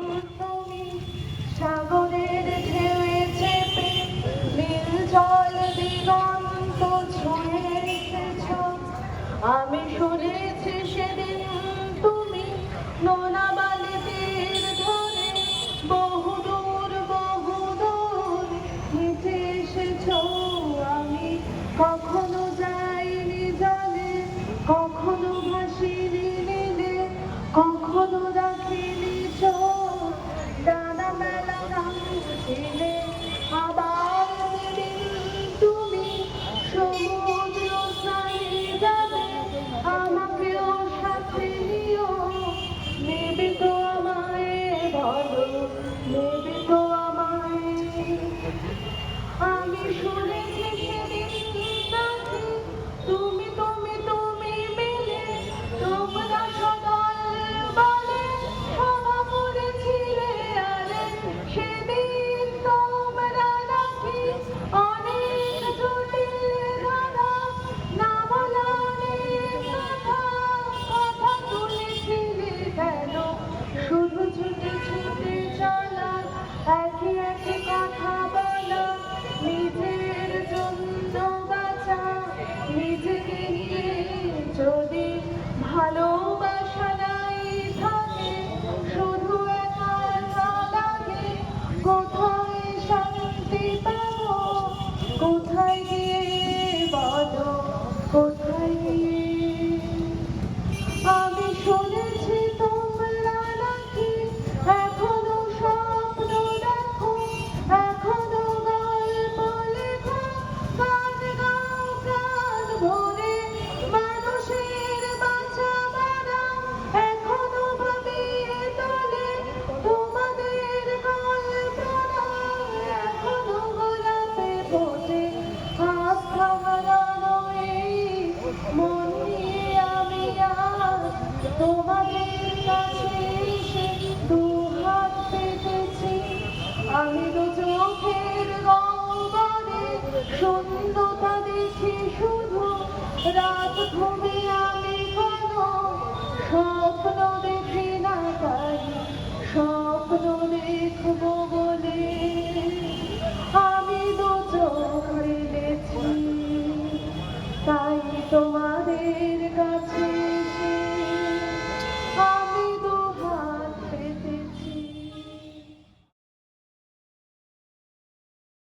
তুমি সাগর নেবে তো আমায় ভালোবাসা নাই থাকে শুধু লাগে। কোথায় শান্তি পাবো? কোথায় গিয়ে দু হাত পেতেছি আমি তো চোখের গঙ্গারে সুন্দরতা রাত ঘুমে আমি কোনো স্বপ্ন দেখি না